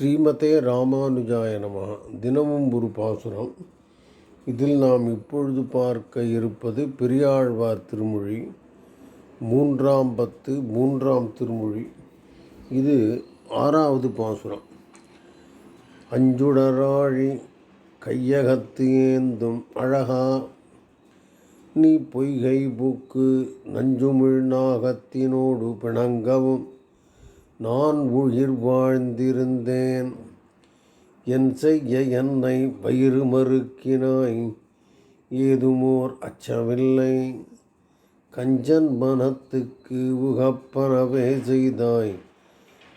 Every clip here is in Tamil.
ஸ்ரீமதே ராமானுஜாய நம. தினமும் ஒரு பாசுரம். இதில் நாம் இப்பொழுது பார்க்க இருப்பது பெரியாழ்வார் திருமொழி. மூன்றாம் பத்து மூன்றாம் திருமொழி. இது ஆறாவது பாசுரம். அஞ்சுடராழி கையகத்து ஏந்தும் அழகா. நீ பொய்கை பூக்கு நஞ்சுமிழ் நாகத்தினோடு பிணங்கவும். நான் உயிர் வாழ்ந்திருந்தேன். என் செய்ய என்னை வயிறு மறுக்கினாய். ஏதுமோர் அச்சமில்லை. கஞ்சன் மனத்துக்கு உகப்பனவே செய்தாய்.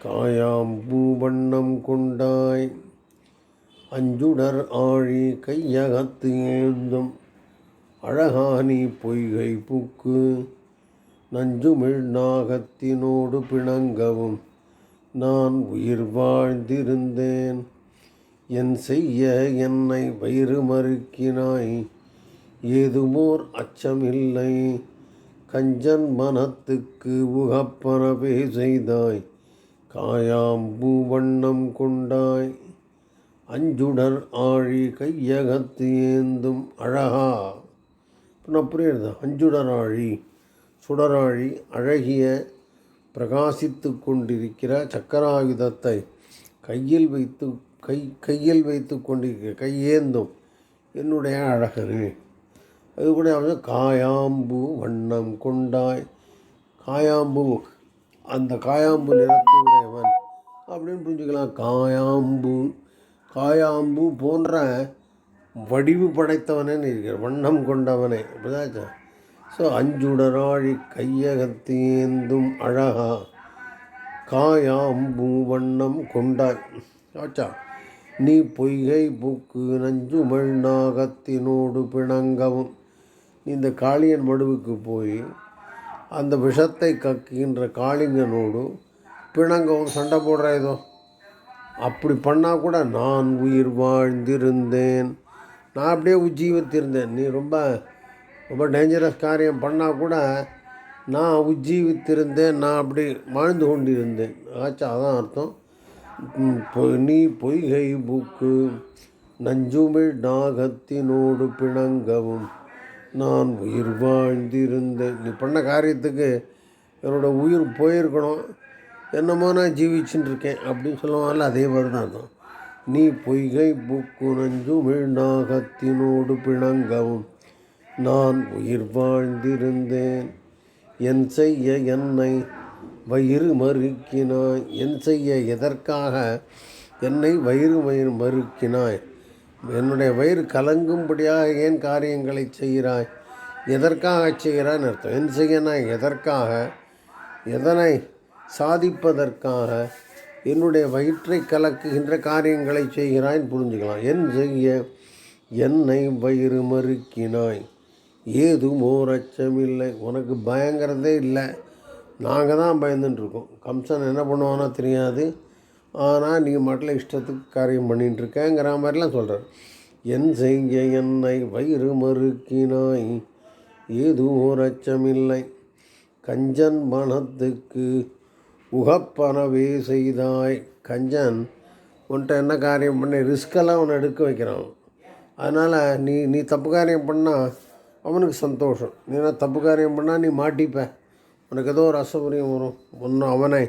காயாம்பூ வண்ணம் கொண்டாய். அஞ்சுடர் ஆழி கையகத்து ஏந்தும் அழகானி பொய்கை புக்கு. நஞ்சுமிழ் நாகத்தினோடு பிணங்கவும். நான் உயிர் வாழ்ந்திருந்தேன். என் செய்ய என்னை வயிறு மறுக்கினாய். ஏதுமோர் அச்சமில்லை. கஞ்சன் மனத்துக்கு உகப்பனவே செய்தாய். காயாம்பூ வண்ணம் கொண்டாய். அஞ்சுடர் ஆழி கையகத்து ஏந்தும் அழகா. நான் புரியுறது அஞ்சுடர் ஆழி சுடராழி அழகிய பிரகாசித்து கொண்டிருக்கிற சக்கராயுதத்தை கையில் வைத்து கை கையில் வைத்து கொண்டிருக்கிற கையேந்தும் என்னுடைய அழகரு. அது கூட வந்து காயாம்பு வண்ணம் கொண்டாய் காயாம்பு அந்த காயாம்பு நிறத்தை உடையவன் அப்படின்னு புரிஞ்சுக்கலாம். காயாம்பு காயாம்பு போன்ற வடிவு படைத்தவனே இருக்கிற வண்ணம் கொண்டவனே. அப்படிதான் ஸோ அஞ்சுடராழி கையகத்தேந்தும் அழகா. காயாம்பூ வண்ணம் கொண்டாய். ஆச்சா. நீ பொய்கை பூக்கு நஞ்சுமள் நாகத்தினோடு பிணங்கவும். இந்த காளியன் மடுவுக்கு போய் அந்த விஷத்தை கக்குகின்ற காளிங்கனோடு பிணங்கவும் சண்டை போடுற ஏதோ அப்படி பண்ணால் கூட நான் உயிர் வாழ்ந்திருந்தேன். நான் அப்படியே உஜ்ஜீவித்திருந்தேன். நீ ரொம்ப ரொம்ப டேஞ்சரஸ் காரியம் பண்ணால் கூட நான் உஜ்ஜீவித்திருந்தேன் நான் அப்படி வாழ்ந்து கொண்டிருந்தேன். ஆச்சா அதான் அர்த்தம். நீ பொய்கை புக்கு நஞ்சுமிழ் நாகத்தினோடு பிணங்கவும் நான் உயிர் வாழ்ந்திருந்தேன். நீ பண்ண காரியத்துக்கு என்னோடய உயிர் போயிருக்கணும். என்னமோ நான் ஜீவிச்சுட்டு இருக்கேன் அப்படின்னு சொல்லுவாங்கல்ல அதே மாதிரி தான் அர்த்தம். நீ பொய்கை புக்கு நஞ்சுமிழ் நாகத்தினோடு பிணங்கவும் நான் உயிர் வாழ்ந்திருந்தேன். என் செய்ய என்னை வயிறு மறுக்கினாய். என் செய்ய எதற்காக என்னை வயிறு வயிறு மறுக்கினாய்? என்னுடைய வயிறு கலங்கும்படியாக ஏன் காரியங்களை செய்கிறாய்? எதற்காக செய்கிறான்னு அர்த்தம்? என் செய்ய நான் எதற்காக? எதனை சாதிப்பதற்காக? என்னுடைய வயிற்றை கலக்குகின்ற காரியங்களை செய்கிறாய்ன்னு புரிஞ்சுக்கலாம். என் செய்ய என்னை வயிறு மறுக்கினாய். ஏதும் ஓர் அச்சமில்லை உனக்கு பயங்கிறதே இல்லை. நாங்கள் தான் பயந்துட்டுருக்கோம் கம்சன் என்ன பண்ணுவானோ தெரியாது. ஆனால் நீ மட்டும் இஷ்டத்துக்கு காரியம் பண்ணிட்டுருக்கேங்கிற மாதிரிலாம் சொல்கிறார் என் செய்ய என்னை வயிறு மறுக்கினாய். ஏதும் ஓர் அச்சமில்லை கஞ்சன் மனத்துக்கு உகப்பனவே செய்தாய். கஞ்சன் உன்ட்ட என்ன காரியம் பண்ண ரிஸ்கெல்லாம் அவனை எடுக்க வைக்கிறான். அதனால் நீ நீ தப்பு காரியம் பண்ணால் அவனுக்கு சந்தோஷம். நீ தப்பு காரியம் பண்ணால் நீ மாட்டிப்ப. உனக்கு ஏதோ ஒரு அசௌகரியம் வரும். ஒன்று அவனை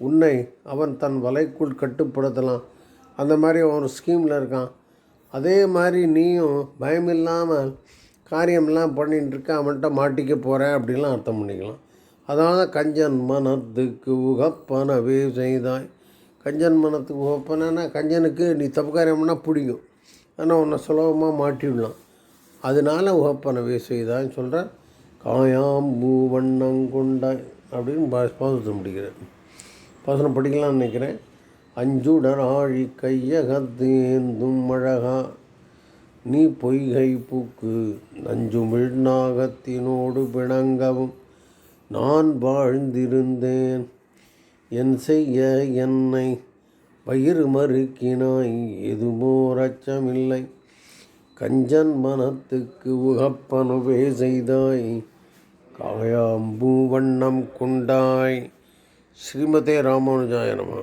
உன்னை அவன் தன் வலைக்குள் கட்டுப்படுத்தலாம். அந்த மாதிரி அவன் ஸ்கீமில் இருக்கான். அதே மாதிரி நீயும் பயம் இல்லாமல் காரியம்லாம் பண்ணிகிட்டு இருக்க அவன்கிட்ட மாட்டிக்க போகிற அப்படின்லாம் அர்த்தம் பண்ணிக்கலாம். அதனால தான் கஞ்சன் மனத்துக்கு உகப்பனவே செய்தாய். கஞ்சன் மனத்துக்கு உகப்பனா கஞ்சனுக்கு நீ தப்பு காரியம் பண்ணால் பிடிக்கும். ஆனால் உன்னை சுலபமாக மாட்டிவிடலாம் அதனால உகப்பனவே செய்தான்னு சொல்கிறார் காயாம்பூ வண்ணங்கொண்டாய் அப்படின்னு பாசத்தை முடிக்கிறேன் பாசனம் படிக்கலாம்னு நினைக்கிறேன். அஞ்சுடர் ஆழி கையகத்தேந்தும் அழகா. நீ பொய்கை பூக்கு நஞ்சுமிழ் நாகத்தினோடு பிணங்கவும். நான் வாழ்ந்திருந்தேன். என் செய்ய என்னை பயிர் மறுக்கினாய். எதுமோர் அச்சமில்லை. கஞ்சன் மனத்துக்கு உகப்பனுவே செய்தாய் காயாம்பூ வண்ணம் கொண்டாய். ஸ்ரீமதே ராமானுஜாய நம.